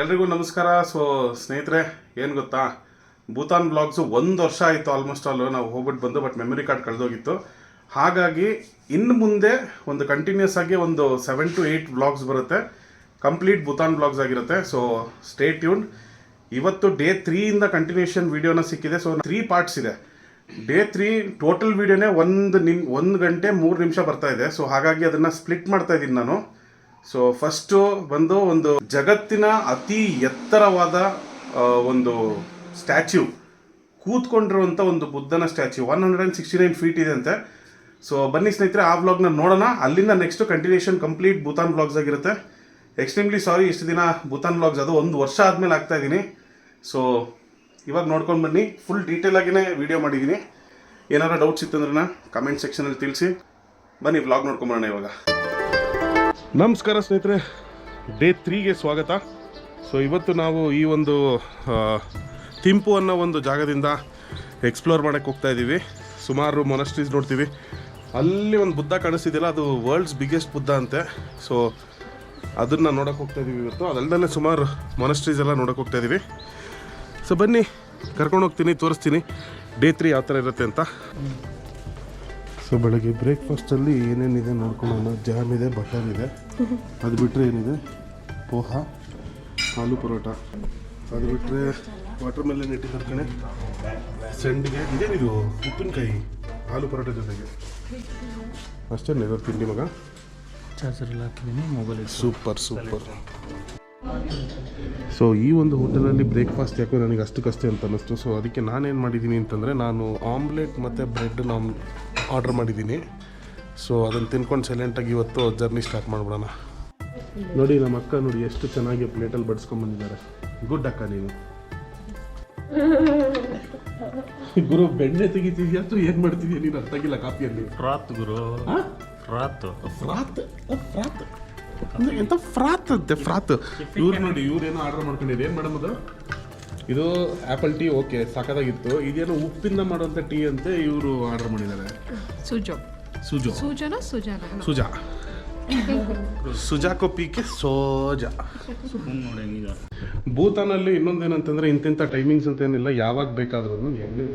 ಎಲ್ರಿಗೂ ನಮಸ್ಕಾರ. ಸೊ ಸ್ನೇಹಿತರೆ, ಏನು ಗೊತ್ತಾ? ಭೂತಾನ್ ಬ್ಲಾಗ್ಸು ಒಂದು ವರ್ಷ ಆಯಿತು ಆಲ್ಮೋಸ್ಟ್ ಆಲ್ ನಾವು ಹೋಗ್ಬಿಟ್ಟು ಬಂದು ಬಟ್ ಮೆಮೊರಿ ಕಾರ್ಡ್ ಕಳೆದೋಗಿತ್ತು. ಹಾಗಾಗಿ ಇನ್ನು ಮುಂದೆ ಒಂದು ಕಂಟಿನ್ಯೂಸ್ ಆಗಿ ಒಂದು ಸೆವೆನ್ ಟು ಏಯ್ಟ್ ಬ್ಲಾಗ್ಸ್ ಬರುತ್ತೆ. ಕಂಪ್ಲೀಟ್ ಭೂತಾನ್ ಬ್ಲಾಗ್ಸ್ ಆಗಿರುತ್ತೆ. ಸೊ ಸ್ಟೇ ಟ್ಯೂನ್ ಇವತ್ತು ಡೇ ತ್ರೀಯಿಂದ ಕಂಟಿನ್ಯೂಷನ್ ವೀಡಿಯೋನ ಸಿಕ್ಕಿದೆ. ಸೊ ತ್ರೀ ಪಾರ್ಟ್ಸ್ ಇದೆ. ಡೇ ತ್ರೀ ಟೋಟಲ್ ವೀಡಿಯೋನೇ ಒಂದು ನಿಮ್ ಒಂದು ಗಂಟೆ ಮೂರು ನಿಮಿಷ ಬರ್ತಾ ಇದೆ. ಸೊ ಹಾಗಾಗಿ ಅದನ್ನು ಸ್ಪ್ಲಿಟ್ ಮಾಡ್ತಾ ಇದ್ದೀನಿ ನಾನು. ಸೊ ಫಸ್ಟು ಬಂದು ಒಂದು ಜಗತ್ತಿನ ಅತಿ ಎತ್ತರವಾದ ಒಂದು ಸ್ಟ್ಯಾಚ್ಯೂ ಕೂತ್ಕೊಂಡಿರುವಂಥ ಒಂದು ಬುದ್ಧನ statue one hundred and sixty nine feet ಇದೆ ಅಂತೆ ಸೊ ಬನ್ನಿ ಸ್ನೇಹಿತರೆ, ಆ ವ್ಲಾಗ್ನ ನೋಡೋಣ. ಅಲ್ಲಿಂದ next continuation complete Bhutan blogs ಆಗಿರುತ್ತೆ. ಎಕ್ಸ್ಟ್ರೀಮ್ಲಿ ಸಾರಿ ಇಷ್ಟು ದಿನ ಭೂತಾನ್ ಬ್ಲಾಗ್ಸ್ ಅದು ಒಂದು ವರ್ಷ ಆದಮೇಲೆ ಆಗ್ತಾ ಇದ್ದೀನಿ ಸೊ ಇವಾಗ ನೋಡ್ಕೊಂಡು ಬನ್ನಿ. ಫುಲ್ ಡೀಟೇಲ್ ಆಗಿನೇ ವಿಡಿಯೋ ಮಾಡಿದ್ದೀನಿ ಏನಾರ ಡೌಟ್ಸ್ ಇತ್ತಂದ್ರೆ ಕಮೆಂಟ್ ಸೆಕ್ಷನಲ್ಲಿ ತಿಳಿಸಿ. ಬನ್ನಿ ವ್ಲಾಗ್ ನೋಡ್ಕೊಂಬರೋಣ ಇವಾಗ. ನಮಸ್ಕಾರ ಸ್ನೇಹಿತರೆ ಡೇ ತ್ರೀಗೆ ಸ್ವಾಗತ. ಸೊ ಇವತ್ತು ನಾವು ಈ ಒಂದು ತಿಂಪು ಅನ್ನೋ ಒಂದು ಜಾಗದಿಂದ ಎಕ್ಸ್ಪ್ಲೋರ್ ಮಾಡೋಕ್ಕೆ ಹೋಗ್ತಾ ಇದ್ದೀವಿ ಸುಮಾರು ಮೊನಸ್ಟ್ರೀಸ್ ನೋಡ್ತೀವಿ. ಅಲ್ಲಿ ಒಂದು ಬುದ್ಧ ಕಾಣಿಸ್ತಿದೆಯಲ್ಲ, ಅದು ವರ್ಲ್ಡ್ಸ್ ಬಿಗ್ಗೆಸ್ಟ್ ಬುದ್ಧ ಅಂತೆ. ಸೊ ಅದನ್ನು ನೋಡೋಕೆ ಹೋಗ್ತಾ ಇದ್ದೀವಿ ಇವತ್ತು. ಅದಲ್ಲದೆ ಸುಮಾರು ಮೊನಸ್ಟ್ರೀಸ್ ಎಲ್ಲ ನೋಡೋಕೆ ಹೋಗ್ತಾ ಇದ್ದೀವಿ ಸೊ ಬನ್ನಿ, ಕರ್ಕೊಂಡು ಹೋಗ್ತೀನಿ, ತೋರಿಸ್ತೀನಿ. ಡೇ ತ್ರೀ ಯಾವ ಥರ ಇರುತ್ತೆ ಅಂತ. ಸೊ ಬೆಳಗ್ಗೆ ಬ್ರೇಕ್ಫಾಸ್ಟಲ್ಲಿ ಏನೇನಿದೆ ನೋಡ್ಕೊಳ್ಳೋಣ. ಜಾಮ್ ಇದೆ ಬಟರ್ ಇದೆ. ಅದು ಬಿಟ್ಟರೆ ಏನಿದೆ? ಪೋಹ ಆಲೂ ಪರೋಟ. ಅದು ಬಿಟ್ಟರೆ ವಾಟರ್ ಮೆಲನ್ ಇಟ್ಟಿದ್ದಾರೆ ಕಣೆ? ಸಂಡಿಗೆ. ಇದೇನಿದು? ಉಪ್ಪಿನಕಾಯಿ ಆಲೂ ಪರೋಟ ಜೊತೆಗೆ. ಅಷ್ಟೇ ನೀವು ತಿಂಡಿ ಮಗ? ಚಾರ್ಜರ್ ಎಲ್ಲ ಹಾಕಿದ್ದೀನಿ ಮೊಬೈಲ್ ಸೂಪರ್ ಸೂಪರ್ ಸೊ ಈ ಒಂದು ಹೋಟೆಲಲ್ಲಿ ಬ್ರೇಕ್ಫಾಸ್ಟ್ ಯಾಕೋ ನನಗೆ ಅಷ್ಟಕ್ಕಷ್ಟೇ ಅಂತ ಅನ್ನಿಸ್ತು. ಸೊ ಅದಕ್ಕೆ ನಾನೇನು ಮಾಡಿದ್ದೀನಿ ಅಂತಂದರೆ ನಾನು ಆಮ್ಲೆಟ್ ಮತ್ತು ಬ್ರೆಡ್ ನಾನು ಆರ್ಡ್ರ್ ಮಾಡಿದ್ದೀನಿ. ಸೊ ಅದನ್ನು ತಿನ್ಕೊಂಡು ಸೈಲೆಂಟಾಗಿ ಇವತ್ತು ಜರ್ನಿ ಸ್ಟಾರ್ಟ್ ಮಾಡಿಬಿಡೋಣ. ನೋಡಿ ನಮ್ಮ ಅಕ್ಕ ನೋಡಿ ಎಷ್ಟು ಚೆನ್ನಾಗಿ ಪ್ಲೇಟಲ್ಲಿ ಬಡಿಸ್ಕೊಂಡ್ಬಂದಿದ್ದಾರೆ ಗುಡ್ ಅಕ್ಕ ನೀನು. ಗುರು ಬೆಣ್ಣೆ ತೆಗಿತಿದ್ಯಾ ಅಥವಾ ಏನು ಮಾಡ್ತಿದ್ಯಾ? ನೀನು ಅರ್ಥ ಆಗಿಲ್ಲ ಕಾಫಿಯಲ್ಲಿ. ಫ್ರಾತ್ ಗುರು. ಫ್ರಾತ್. ಫ್ರಾತ್? ಫ್ರಾತ್? ಅಂದ್ರೆ ಎಂತ ಫ್ರಾತ್ ಅಂತೆ ಫ್ರಾತ್? ಇವ್ರು ನೋಡಿ ಇವ್ರೇನೋ ಆರ್ಡರ್ ಮಾಡ್ಕೊಂಡಿದ್ರು ಏನು ಮೇಡಮ್ ಅದು? ಇದು ಆ್ಯಪಲ್ ಟೀ ಓಕೆ ಸಾಕಾಗಿತ್ತು ಇದೇನೋ ಉಪ್ಪಿಂದ ಮಾಡುವಂಥ ಟೀ ಅಂತೆ ಇವರು ಆರ್ಡರ್ ಮಾಡಿದ್ದಾರೆ. ಸುಜಾ. ಕೊ Suyo no suya. No. Suya. Soja. ಭೂತಾನಲ್ಲಿ ಇನ್ನೊಂದೇನಂತಂದ್ರೆ ಇಂತಿಂಥ ಟೈಮಿಂಗ್ಸ್ ಅಂತ ಏನಿಲ್ಲ ಯಾವಾಗ ಬೇಕಾದ್ರೂ ಎಲ್ಲಿ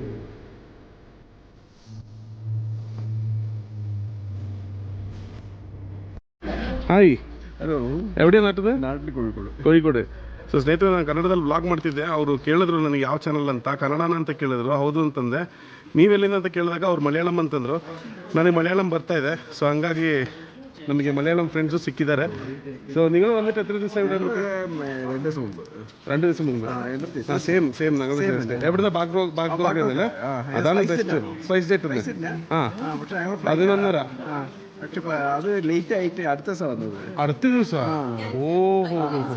ಹಾಯ್ ಎವಡೆ ನಾಟದ ನಾಟ್ಲಿ ಕೋಳಿ ಕೋಳಿ ಸೊ ಸ್ನೇಹಿತರೆ ನಾನು ಕನ್ನಡದಲ್ಲಿ ಬ್ಲಾಗ್ ಮಾಡ್ತಿದ್ದೆ ಅವರು ಕೇಳಿದ್ರು ನನಗೆ ಯಾವ ಚಾನಲ್ ಅಂತ ಕನ್ನಡನ ಅಂತ ಕೇಳಿದ್ರು ಹೌದು ಅಂತಂದೆ ನೀವೆಲ್ಲಿಂದ ಅಂತ ಕೇಳಿದಾಗ ಅವ್ರು ಮಲಯಾಳಂ ಅಂತಂದರು ನನಗೆ ಮಲಯಾಳಂ ಬರ್ತಾ ಇದೆ ಸೊ ಹಂಗಾಗಿ ನನಗೆ ಮಲಯಾಳಂ ಫ್ರೆಂಡ್ಸು ಸಿಕ್ಕಿದ್ದಾರೆ ಸೊ നിങ്ങൾ വന്നിട്ട് എത്ര ദിവസം ഇവിടെ രണ്ട് ദിവസം മുമ്പ് രണ്ട് ദിവസം മുമ്പ് ആ സെയിം സെയിം ഞങ്ങൾ എവിടുന്ന ബാഗ് ബാഗ് അല്ലേ അതാണ് ബെസ്റ്റ് സ്പൈസ് ജെറ്റ് ആ പക്ഷെ ഞങ്ങൾ പതിനൊന്നര പക്ഷെ അത് ലേറ്റ് ആയിട്ട് അടുത്ത ദിവസം വന്നത് അടുത്ത ദിവസം ഓ ഹോ ഹോ ഹോ.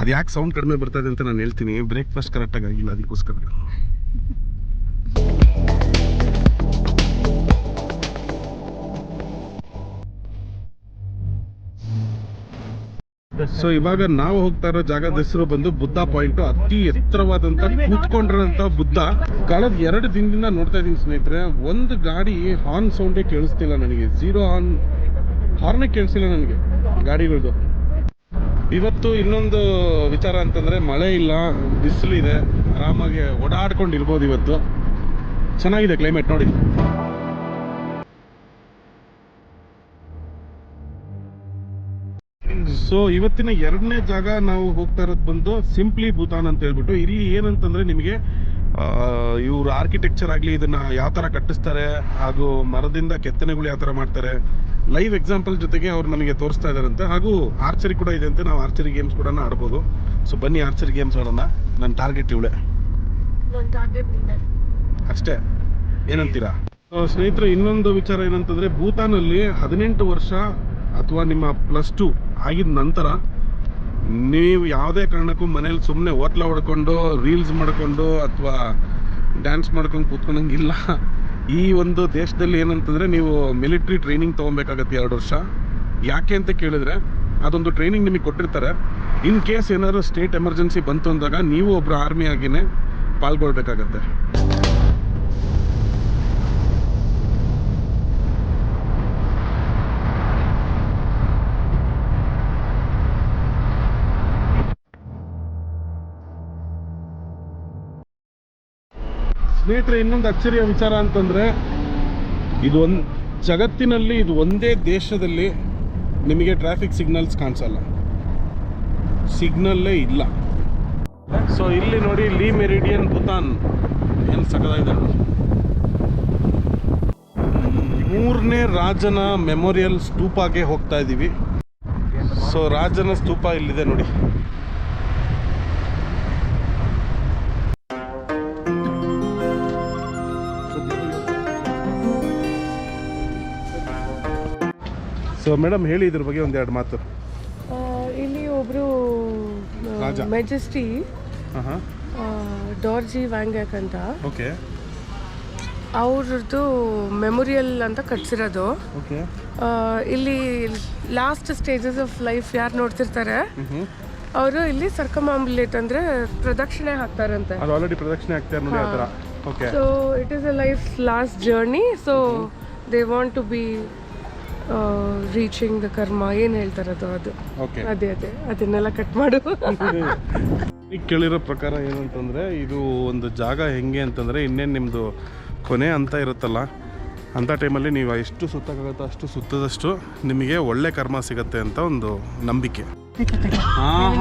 ಅದು ಯಾಕೆ ಸೌಂಡ್ ಕಡಿಮೆ ಬರ್ತದೆ ಅಂತ ನಾನು ಹೇಳ್ತೀನಿ. ಬ್ರೇಕ್ಫಾಸ್ಟ್ ಕರೆಕ್ಟಾಗಿ ಆಗಿಲ್ಲ, ಅದಕ್ಕೋಸ್ಕರ. ಸೊ ಇವಾಗ ನಾವು ಹೋಗ್ತಾ ಇರೋ ಜಾಗದ ಹೆಸರು ಬಂದು ಬುದ್ಧ ಪಾಯಿಂಟ್ ಅತಿ ಎತ್ತರವಾದಂತ ಕೂತ್ಕೊಂಡಿರೋಂಥ ಬುದ್ಧ. ಕಳೆದ ಎರಡು ದಿನದಿಂದ ನೋಡ್ತಾ ಇದೀನಿ ಸ್ನೇಹಿತರೆ, ಒಂದು ಗಾಡಿ ಹಾರ್ನ್ ಸೌಂಡೇ ಕೇಳಿಸ್ತಿಲ್ಲ ನನಗೆ. ಝೀರೋ ಹಾರ್ನ್ ಹಾರ್ನೇ ಕೇಳಿಸಿಲ್ಲ ನನಗೆ. ಗಾಡಿಗಳದ್ದು ಇವತ್ತು ಇನ್ನೊಂದು ವಿಚಾರ ಅಂತಂದ್ರೆ, ಮಳೆ ಇಲ್ಲ, ಬಿಸಿಲು ಇದೆ, ಆರಾಮಾಗಿ ಓಡಾಡ್ಕೊಂಡು ಇರ್ಬೋದು ಇವತ್ತು. ಚೆನ್ನಾಗಿದೆ ಕ್ಲೈಮೇಟ್ ನೋಡಿ. ಸೊ ಇವತ್ತಿನ ಎರಡನೇ ಜಾಗ ನಾವು ಹೋಗ್ತಾ ಇರೋದು ಬಂದು ಸಿಂಪ್ಲಿ ಭೂತಾನ್ ಅಂತ ಹೇಳ್ಬಿಟ್ಟು, ಇಲ್ಲಿ ಏನಂತಂದರೆ ನಿಮಗೆ ಇವರು ಆರ್ಕಿಟೆಕ್ಚರ್ ಆಗಲಿ, ಇದನ್ನ ಯಾವ ಥರ ಕಟ್ಟಿಸ್ತಾರೆ, ಹಾಗೂ ಮರದಿಂದ ಕೆತ್ತನೆಗಳು ಯಾವ ಥರ ಮಾಡ್ತಾರೆ ಲೈವ್ ಎಕ್ಸಾಂಪಲ್ ಜೊತೆಗೆ ಅವ್ರು ನಮಗೆ ತೋರಿಸ್ತಾ ಇದ್ದಾರಂತೆ ಹಾಗೂ ಆರ್ಚರಿ ಕೂಡ ಇದೆ ಅಂತ. ನಾವು ಆರ್ಚರಿ ಗೇಮ್ಸ್ ಕೂಡ ಆಡ್ಬೋದು. ಸೊ ಬನ್ನಿ ಆರ್ಚರಿ ಗೇಮ್ಸ್ ಆಡೋಣ ನನ್ನ ಟಾರ್ಗೆಟ್ ಇವಳೆ. ಅಷ್ಟೇ. ಏನಂತೀರಾ? ಸ್ನೇಹಿತರೆ ಇನ್ನೊಂದು ವಿಚಾರ ಏನಂತಂದ್ರೆ ಭೂತಾನಲ್ಲಿ ಹದಿನೆಂಟು ವರ್ಷ ಅಥವಾ ನಿಮ್ಮ ಪ್ಲಸ್ ಟು ಆಗಿದ ನಂತರ ನೀವು ಯಾವುದೇ ಕಾರಣಕ್ಕೂ ಮನೇಲಿ ಸುಮ್ಮನೆ ಹೋಟ್ಲ ಹೊಡ್ಕೊಂಡು ರೀಲ್ಸ್ ಮಾಡ್ಕೊಂಡು ಅಥವಾ ಡ್ಯಾನ್ಸ್ ಮಾಡ್ಕೊಂಡು ಕೂತ್ಕೊಂಡಂಗಿಲ್ಲ. ಈ ಒಂದು ದೇಶದಲ್ಲಿ ಏನಂತಂದರೆ ನೀವು ಮಿಲಿಟ್ರಿ ಟ್ರೈನಿಂಗ್ ತೊಗೊಬೇಕಾಗತ್ತೆ ಎರಡು ವರ್ಷ. ಯಾಕೆ ಅಂತ ಕೇಳಿದ್ರೆ, ಅದೊಂದು ಟ್ರೈನಿಂಗ್ ನಿಮಗೆ ಕೊಟ್ಟಿರ್ತಾರೆ. ಇನ್ ಕೇಸ್ ಏನಾದ್ರು ಸ್ಟೇಟ್ ಎಮರ್ಜೆನ್ಸಿ ಬಂತು ಅಂದಾಗ ನೀವು ಒಬ್ಬರು ಆರ್ಮಿ ಆಗಿನೇ ಪಾಲ್ಗೊಳ್ಬೇಕಾಗತ್ತೆ. ಸ್ನೇಹಿತರೆ, ಇನ್ನೊಂದು ಅಚ್ಚರಿಯ ವಿಚಾರ ಅಂತಂದ್ರೆ, ಇದು ಒಂದು ಜಗತ್ತಿನಲ್ಲಿ ಇದು ಒಂದೇ ದೇಶದಲ್ಲಿ ನಿಮಗೆ ಟ್ರಾಫಿಕ್ ಸಿಗ್ನಲ್ಸ್ ಕಾಣಿಸಲ್ಲ. ಸಿಗ್ನಲ್ಲೇ ಇಲ್ಲ. ಸೊ ಇಲ್ಲಿ ನೋಡಿ ಲೀ ಮೆರಿಡಿಯನ್ ಭೂತಾನ್ ಏನು ಸಕದಾಗಿದೆ ನೋಡಿ. ಮೂರನೇ ರಾಜನ ಮೆಮೋರಿಯಲ್ ಸ್ತೂಪಾಗೆ ಹೋಗ್ತಾ ಇದ್ದೀವಿ ಸೊ ರಾಜನ ಸ್ತೂಪ ಇಲ್ಲಿದೆ ನೋಡಿ. ಸೊ ಮೇಡಮ್ ಹೇಳಿ ಇದ್ರ ಬಗ್ಗೆ ಒಂದೆರಡು ಮಾತು. ಇಲ್ಲಿ ಒಬ್ರು ರಾಜ. ಮೆಜೆಸ್ಟಿ ಹಾಂ ಡಾರ್ಜಿ ವ್ಯಾಂಗ್ಯಾಕ್ ಅಂತ. ಓಕೆ ಅವ್ರದ್ದು ಮೆಮೊರಿಯಲ್ ಅಂತ ಕಟ್ಸಿರೋದು. ಓಕೆ ಆ, ಇಲ್ಲಿ ಲಾಸ್ಟ್ ಸ್ಟೇಜಸ್ ಆಫ್ ಲೈಫ್ ಯಾರು ನೋಡ್ತಿರ್ತಾರೆ? ಹ್ಞೂ ಅವರು ಇಲ್ಲಿ ಸರ್ಕಮಾಂಬುಲೇಟ್ ಅಂದ್ರೆ ಪ್ರದಕ್ಷಿಣೆ ಹಾಕ್ತಾರಂತೆ. ಅದು ಆಲ್ರೆಡಿ ಪ್ರದಕ್ಷಿಣೆ ಆಗ್ತಾರೆ ನೋಡಿ ಆ ಥರ. Okay so it is a life last journey so they want to be reaching the karma ಏನು ಹೇಳ್ತಾರದು ಅದು? ಓಕೆ ಅದೇ ಅದೇ. ಅದನ್ನೆಲ್ಲ ಕಟ್ ಮಾಡು. ಈಗ ಕೇಳಿರೋ ಪ್ರಕಾರ ಏನಂತಂದರೆ ಇದು ಒಂದು ಜಾಗ ಹೆಂಗೆ ಅಂತಂದರೆ ಇನ್ನೇನು ನಿಮ್ಮದು ಕೊನೆ ಅಂತ ಇರುತ್ತಲ್ಲ ಅಂಥ ಟೈಮಲ್ಲಿ ನೀವು ಎಷ್ಟು ಸುತ್ತಕ್ಕಾಗುತ್ತೋ ಅಷ್ಟು ಸುತ್ತದಷ್ಟು ನಿಮಗೆ ಒಳ್ಳೆ ಕರ್ಮ ಸಿಗತ್ತೆ ಅಂತ ಒಂದು ನಂಬಿಕೆ. ಹಾಂ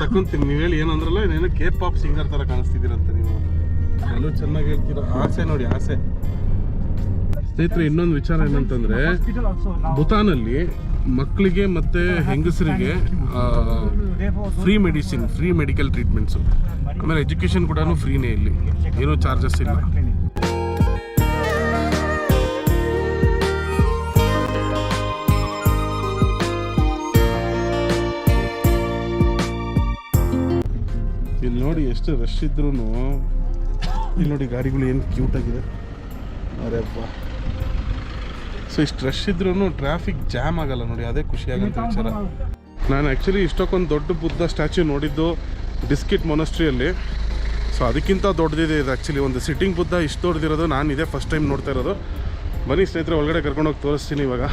ತಕೊಂತೀನಿ ನೀವು ಹೇಳಿ ಏನಂದ್ರಲ್ಲ ನೀನು ಕೆ ಪಾಪ್ ಸಿಂಗರ್ ಥರ ಕಾಣಿಸ್ತಿದ್ದೀರಂತ ನೀವು. ಎಲ್ಲೂ ಚೆನ್ನಾಗಿ ಹೇಳ್ತೀರ ಆಸೆ ನೋಡಿ ಆಸೆ. ಸ್ನೇಹಿತರೆ, ಇನ್ನೊಂದು ವಿಚಾರ ಏನಂತಂದ್ರೆ, ಭೂತಾನಲ್ಲಿ ಮಕ್ಕಳಿಗೆ ಮತ್ತೆ ಹೆಂಗಸರಿಗೆ free medicine free medical treatments ಆಮೇಲೆ ಎಜುಕೇಷನ್ ಕೂಡ ಫ್ರೀನೇ ಇಲ್ಲಿ. ಏನೂ ಚಾರ್ಜಸ್ ಇಲ್ಲ. ಇಲ್ಲಿ ನೋಡಿ ಎಷ್ಟು ರಶ್ ಇದ್ರೂ ಇಲ್ಲಿ ನೋಡಿ ಗಾಡಿಗಳು ಏನು ಕ್ಯೂಟ್ ಆಗಿದೆ. ಅರೆಪ್ಪ ಸೊ ಇಷ್ಟು ರಶ್ ಇದ್ರೂ ಟ್ರಾಫಿಕ್ ಜಾಮ್ ಆಗಲ್ಲ ನೋಡಿ, ಅದೇ ಖುಷಿ ಆಗಂತ ವಿಚಾರ ನಾನು ಆ್ಯಕ್ಚುಲಿ ಇಷ್ಟಕ್ಕೊಂದು ದೊಡ್ಡ ಬುದ್ಧ ಸ್ಟ್ಯಾಚ್ಯೂ ನೋಡಿದ್ದು ಡಿಸ್ಕಿಟ್ ಮೊನಸ್ಟ್ರಿಯಲ್ಲಿ ಸೊ ಅದಕ್ಕಿಂತ ದೊಡ್ಡದಿದೆ ಇದು ಆ್ಯಕ್ಚುಲಿ ಒಂದು ಸಿಟ್ಟಿಂಗ್ ಬುದ್ಧ ಇಷ್ಟು ದೊಡ್ಡದಿರೋದು ನಾನು ಇದೇ ಫಸ್ಟ್ ಟೈಮ್ ನೋಡ್ತಾ ಇರೋದು. ಬನ್ನಿ ಸ್ನೇಹಿತರೆ, ಒಳಗಡೆ ಕರ್ಕೊಂಡೋಗಿ ತೋರಿಸ್ತೀನಿ ಇವಾಗ.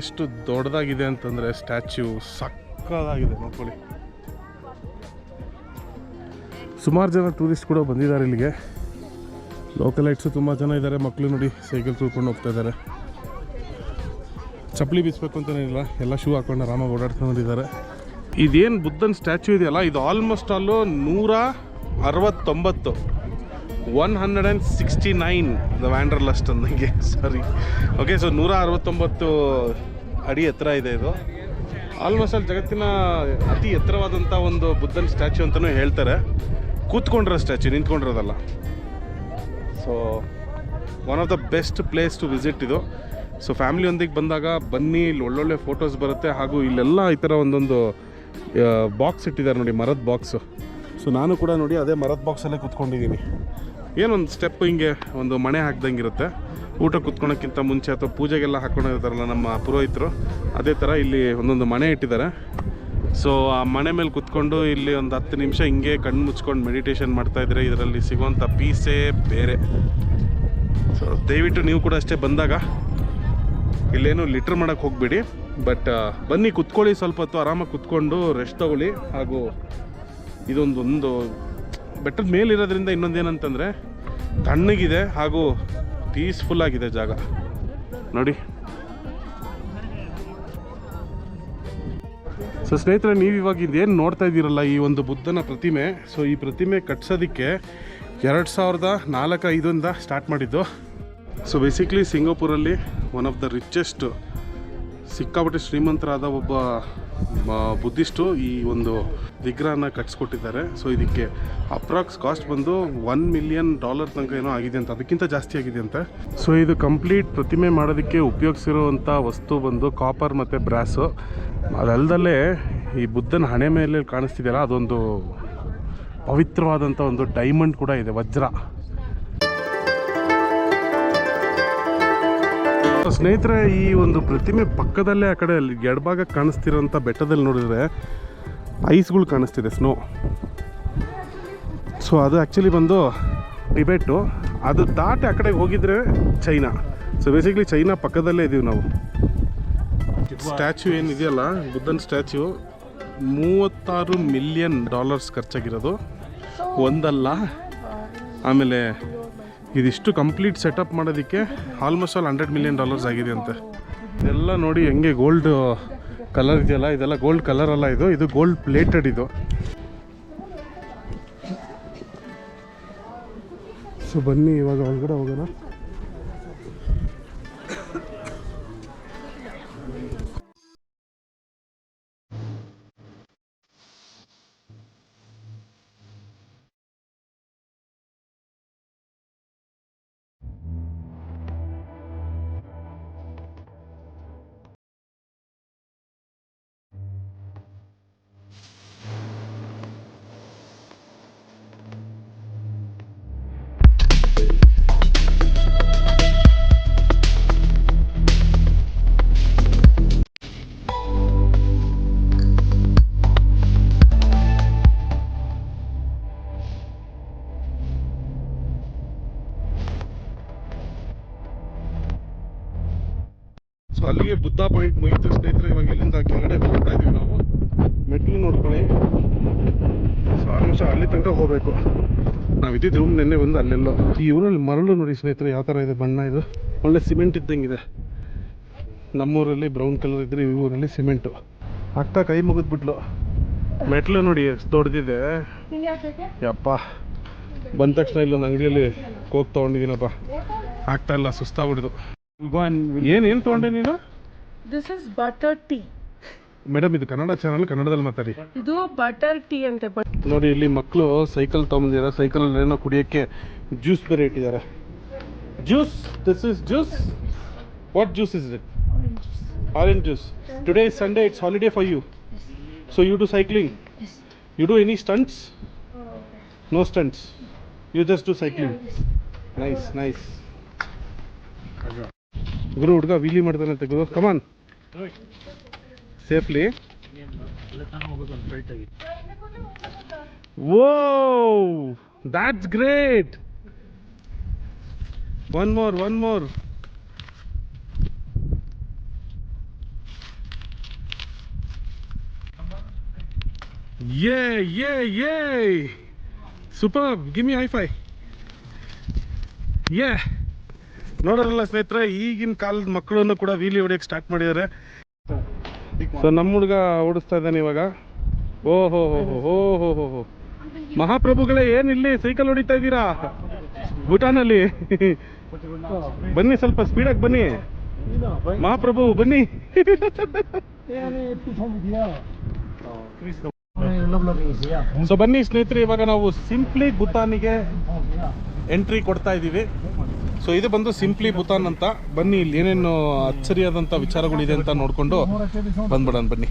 ಎಷ್ಟು ದೊಡ್ಡದಾಗಿದೆ ಅಂತಂದರೆ ಸ್ಟ್ಯಾಚ್ಯೂ ಸಕ್ಕದಾಗಿದೆ, ನೋಡ್ಕೊಳ್ಳಿ. ಸುಮಾರು ಜನ ಟೂರಿಸ್ಟ್ ಕೂಡ ಬಂದಿದ್ದಾರೆ ಇಲ್ಲಿಗೆ. ಲೋಕಲೈಟ್ಸು ತುಂಬ ಜನ ಇದ್ದಾರೆ ಮಕ್ಕಳು ನೋಡಿ ಸೈಕಲ್ ತುಳ್ಕೊಂಡು ಹೋಗ್ತಾ ಇದ್ದಾರೆ. ಚಪ್ಪಲಿ ಬೀಸ್ಬೇಕು ಅಂತೇನಿಲ್ಲ ಎಲ್ಲ ಶೂ ಹಾಕೊಂಡು ಆರಾಮಾಗಿ ಓಡಾಡ್ಕೊಂಡು ಬಂದಿದ್ದಾರೆ. ಇದೇನು ಬುದ್ಧನ ಸ್ಟ್ಯಾಚ್ಯೂ ಇದೆಯಲ್ಲ, ಇದು ಆಲ್ಮೋಸ್ಟ್ ಅಲ್ಲೂ ನೂರ ಅರವತ್ತೊಂಬತ್ತು. One hundred and sixty nine the wanderlust ಅಂದಂಗೆ ಸಾರಿ ಓಕೆ ಸೊ ನೂರ ಅರವತ್ತೊಂಬತ್ತು ಅಡಿ ಎತ್ತರ ಇದೆ ಇದು. ಆಲ್ಮೋಸ್ಟ್ ಅಲ್ಲಿ ಜಗತ್ತಿನ ಅತಿ ಎತ್ತರವಾದಂಥ ಒಂದು ಬುದ್ಧನ ಸ್ಟ್ಯಾಚು ಅಂತಲೂ ಹೇಳ್ತಾರೆ. ಕೂತ್ಕೊಂಡಿರೋ statue ನಿಂತ್ಕೊಂಡಿರೋದಲ್ಲ. So one of the best place to visit ಇದು. ಸೊ ಫ್ಯಾಮಿಲಿಯೊಂದಿಗೆ ಬಂದಾಗ ಬನ್ನಿ, ಇಲ್ಲಿ ಒಳ್ಳೊಳ್ಳೆ ಫೋಟೋಸ್ ಬರುತ್ತೆ. ಹಾಗೂ ಇಲ್ಲೆಲ್ಲ ಈ ಥರ ಒಂದೊಂದು ಬಾಕ್ಸ್ ಇಟ್ಟಿದ್ದಾರೆ ನೋಡಿ, ಮರದ ಬಾಕ್ಸು ಸೊ ನಾನು ಕೂಡ ನೋಡಿ, ಅದೇ ಮರದ ಬಾಕ್ಸಲ್ಲೇ ಕೂತ್ಕೊಂಡಿದ್ದೀನಿ. ಏನೊಂದು ಸ್ಟೆಪ್ ಹಿಂಗೆ ಒಂದು ಮಣೆ ಹಾಕ್ದಂಗೆ ಇರುತ್ತೆ. ಊಟ ಕುತ್ಕೊಳಕ್ಕಿಂತ ಮುಂಚೆ ಅಥವಾ ಪೂಜೆಗೆಲ್ಲ ಹಾಕ್ಕೊಂಡಿರ್ತಾರಲ್ಲ ನಮ್ಮ ಪುರೋಹಿತರು, ಅದೇ ಥರ ಇಲ್ಲಿ ಒಂದೊಂದು ಮಣೆ ಇಟ್ಟಿದ್ದಾರೆ. ಸೊ ಆ ಮನೆ ಮೇಲೆ ಕುತ್ಕೊಂಡು ಇಲ್ಲಿ ಒಂದು ಹತ್ತು ನಿಮಿಷ ಹಿಂಗೆ ಕಣ್ಣು ಮುಚ್ಕೊಂಡು ಮೆಡಿಟೇಷನ್ ಮಾಡ್ತಾ ಇದ್ರೆ ಇದರಲ್ಲಿ ಸಿಗುವಂಥ ಪೀಸೇ ಬೇರೆ. ಸೊ ದಯವಿಟ್ಟು ನೀವು ಕೂಡ ಅಷ್ಟೇ ಬಂದಾಗ ಇಲ್ಲೇನು ಲಿಟ್ರ್ ಮಾಡೋಕ್ಕೆ ಹೋಗಬೇಡಿ. ಬಟ್ ಬನ್ನಿ ಕುತ್ಕೊಳ್ಳಿ ಸ್ವಲ್ಪ ಹೊತ್ತು ಆರಾಮಾಗಿ ಕುತ್ಕೊಂಡು ರೆಸ್ಟ್ ತಗೊಳ್ಳಿ. ಹಾಗೂ ಇದೊಂದು ಒಂದು ಬೆಟ್ಟದ ಮೇಲಿರೋದ್ರಿಂದ ಇನ್ನೊಂದೇನಂತಂದರೆ ತಣ್ಣಗಿದೆ ಹಾಗೂ ಪೀಸ್ಫುಲ್ ಆಗಿದೆ ಜಾಗ. ನೋಡಿ. ಸೊ ಸ್ನೇಹಿತರೆ, ನೀವು ಇವಾಗ ಇದೇನು ನೋಡ್ತಾ ಇದ್ದೀರಲ್ಲ, ಈ ಒಂದು ಬುದ್ಧನ ಪ್ರತಿಮೆ. ಸೊ ಈ ಪ್ರತಿಮೆ ಕಟ್ಸೋದಕ್ಕೆ ಎರಡು ಸಾವಿರದ ನಾಲ್ಕು ಐದರಿಂದ ಸ್ಟಾರ್ಟ್ ಮಾಡಿದ್ದು. ಸೊ ಬೇಸಿಕ್ಲಿ ಸಿಂಗಾಪುರಲ್ಲಿ ಒನ್ ಆಫ್ ದ ರಿಚೆಸ್ಟ್ ಸಿಕ್ಕಾಪಟ್ಟೆ ಶ್ರೀಮಂತರಾದ ಒಬ್ಬ ಬುದ್ಧಿಸ್ಟು ಈ ಒಂದು ವಿಗ್ರಹನ ಕಟ್ಸ್ಕೊಟ್ಟಿದ್ದಾರೆ. ಸೊ ಇದಕ್ಕೆ ಅಪ್ರಾಕ್ಸ್ ಕಾಸ್ಟ್ ಬಂದು ಒನ್ ಮಿಲಿಯನ್ ಡಾಲರ್ ತನಕ ಏನೋ ಆಗಿದೆ ಅಂತ, ಅದಕ್ಕಿಂತ ಜಾಸ್ತಿ ಆಗಿದೆ ಅಂತ. ಸೊ ಇದು ಕಂಪ್ಲೀಟ್ ಪ್ರತಿಮೆ ಮಾಡೋದಕ್ಕೆ ಉಪಯೋಗಿಸಿರುವಂಥ ವಸ್ತು ಬಂದು ಕಾಪರ್ ಮತ್ತು ಬ್ರಾಸು ಅದಲ್ದಲ್ಲೇ ಈ ಬುದ್ಧನ ಹಣೆ ಮೇಲೆ ಕಾಣಿಸ್ತಿದೆಯಲ್ಲ, ಅದೊಂದು ಪವಿತ್ರವಾದಂಥ ಒಂದು ಡೈಮಂಡ್ ಕೂಡ ಇದೆ, ವಜ್ರ. ಸ್ನೇಹಿತರೆ, ಈ ಒಂದು ಪ್ರತಿಮೆ ಪಕ್ಕದಲ್ಲೇ ಆ ಕಡೆ ಅಲ್ಲಿ ಎಡಭಾಗ ಕಾಣಿಸ್ತಿರೋಂಥ ಬೆಟ್ಟದಲ್ಲಿ ನೋಡಿದರೆ ಐಸ್ಗಳು ಕಾಣಿಸ್ತಿದೆ, ಸ್ನೋ. ಸೊ ಅದು ಆ್ಯಕ್ಚುಲಿ ಬಂದು ಟಿಬೆಟ್ಟು. ಅದು ದಾಟಿ ಆ ಕಡೆಗೆ ಹೋಗಿದ್ರೆ ಚೈನಾ. ಸೊ ಬೇಸಿಕಲಿ ಚೈನಾ ಪಕ್ಕದಲ್ಲೇ ಇದ್ದೀವಿ ನಾವು. ಸ್ಟ್ಯಾಚ್ಯೂ ಏನಿದೆಯಲ್ಲ, ಬುದ್ಧನ ಸ್ಟ್ಯಾಚ್ಯೂ ಮೂವತ್ತಾರು ಮಿಲಿಯನ್ ಡಾಲರ್ಸ್ ಖರ್ಚಾಗಿರೋದು. ಒಂದಲ್ಲ, ಆಮೇಲೆ ಇದಿಷ್ಟು ಕಂಪ್ಲೀಟ್ ಸೆಟಪ್ ಮಾಡೋದಕ್ಕೆ almost all hundred million dollars ಆಗಿದೆ ಅಂತೆ ಇದೆಲ್ಲ ನೋಡಿ ಹೆಂಗೆ ಗೋಲ್ಡ್ ಕಲರ್ ಇದೆಯಲ್ಲ? ಇದೆಲ್ಲ ಗೋಲ್ಡ್ ಕಲರ್ ಅಲ್ಲ ಇದು. ಇದು ಗೋಲ್ಡ್ ಪ್ಲೇಟೆಡ್ ಇದು. ಸೊ ಬನ್ನಿ, ಇವಾಗ ಒಳಗಡೆ ಹೋಗೋಣ. ಸೊ ಅಲ್ಲಿಗೆ ಬುದ್ಧ ಪಾಯಿಂಟ್ ಮುಗಿತು ಸ್ನೇಹಿತರೆ ಇವಾಗ ಇಲ್ಲಿಂದ ಕೆಳಗಡೆ ಹೋಗ್ತಾ ಇದೀವಿ ನಾವು. ಮೆಟ್ಲು ನೋಡ್ಕೊಳ್ಳಿ. ಸೊ ಆಲ್ಮೋಸ್ಟ್ ಅಲ್ಲಿ ತನಕ ಹೋಗಬೇಕು. ನಾವು ಇದ್ದಿದ್ದು ರೂಮ್ ನೆನ್ನೆ ಬಂದು ಅಲ್ಲೆಲ್ಲ. ಈ ಊರಲ್ಲಿ ಮರಳು ನೋಡಿ ಸ್ನೇಹಿತರೆ ಯಾವ ಥರ ಇದೆ ಬಣ್ಣ ಇದು. ಒಳ್ಳೆ ಸಿಮೆಂಟ್ ಇದ್ದಂಗಿದೆ ನಮ್ಮೂರಲ್ಲಿ ಬ್ರೌನ್ ಕಲರ್ ಇದ್ರೆ ಈ ಊರಲ್ಲಿ ಸಿಮೆಂಟು. ಆಗ್ತಾ ಕೈ ಮುಗಿದ್ಬಿಟ್ಲು ಮೆಟ್ಲು ನೋಡಿ ಎಷ್ಟು ದೊಡ್ಡದಿದೆ. ಯಪ್ಪ. ಬಂದ ತಕ್ಷಣ ಇಲ್ಲೊಂದು ಅಂಗಡಿಯಲ್ಲಿ ಕೋಕ್ ತೊಗೊಂಡಿದ್ದೀನಪ್ಪ. ಆಗ್ತಾ ಇಲ್ಲ ಸುಸ್ತಾಗ್ಬಿಡ್ದು ಏನು ಏನೇನು ತೊಗೊಂಡೆ ನೀನು? This is butter tea madam ಇದು ಕನ್ನಡ ಚಾನಲ್ ಕನ್ನಡದಲ್ಲಿ ಮಾತಾಡಿ. ಇದು ಬಟರ್ ಟೀ ಅಂತೆ ಬಟ್ ನೋಡಿ ಇಲ್ಲಿ ಮಕ್ಕಳು ಸೈಕಲ್ ತೊಗೊಂಡಿದ್ದಾರೆ ಸೈಕಲ್ ಏನೋ ಕುಡಿಯೋಕ್ಕೆ ಜ್ಯೂಸ್ ಬೇರೆ ಇಟ್ಟಿದ್ದಾರೆ. Juice this is juice what juice is it orange juice today is Sunday it's holiday for you so you do cycling you do any stunts no stunts you just do cycling nice nice ಗುರು ಹುಡುಗ ವೀಲಿ ಮಾಡ್ತಾನಂತೆ ಗುರು come on safely Whoa, that's great. One more, one more. Yay, yay, yay. Superb. Give me high five. Yeah. ನೋಡೋರಲ್ಲ ಸ್ನೇಹಿತರೆ, ಈಗಿನ ಕಾಲದ ಮಕ್ಕಳನ್ನು ಕೂಡ ವೀಲಿ ಹೊಡಿಯೋಕ್ಕೆ start ಮಾಡಿದ್ದಾರೆ. So ನಮ್ಮ ಹುಡುಗ ಓಡಿಸ್ತಾ ಇದ್ದಾನೆ ಇವಾಗ. ಓಹೋ ಹೋ ಹೋ ಹೋ ಹೋ ಹೋ ಮಹಾಪ್ರಭುಗಳೇ, ಏನ್ ಇಲ್ಲಿ ಸೈಕಲ್ ಹೊಡಿತಾ ಇದ್ದೀರಾ? ಭೂಟಾನಲ್ಲಿ ಬನ್ನಿ ಸ್ವಲ್ಪ ಸ್ಪೀಡಾಗಿ ಬನ್ನಿ. ಮಹಾಪ್ರಭು, ಬನ್ನಿ. ಸೊ ಬನ್ನಿ ಸ್ನೇಹಿತರೆ, ಇವಾಗ ನಾವು ಸಿಂಪ್ಲಿ ಭೂತಾನಿಗೆ ಎಂಟ್ರಿ ಕೊಡ್ತಾ ಇದ್ದೀವಿ. ಸೊ ಇದು ಬಂದು ಸಿಂಪ್ಲಿ ಭೂತಾನ್ ಅಂತ. ಬನ್ನಿ, ಇಲ್ಲಿ ಏನೇನು ಅಚ್ಚರಿಯಾದಂಥ ವಿಚಾರಗಳಿದೆ ಅಂತ ನೋಡಿಕೊಂಡು ಬಂದ್ಬಿಡೋಣ ಬನ್ನಿ.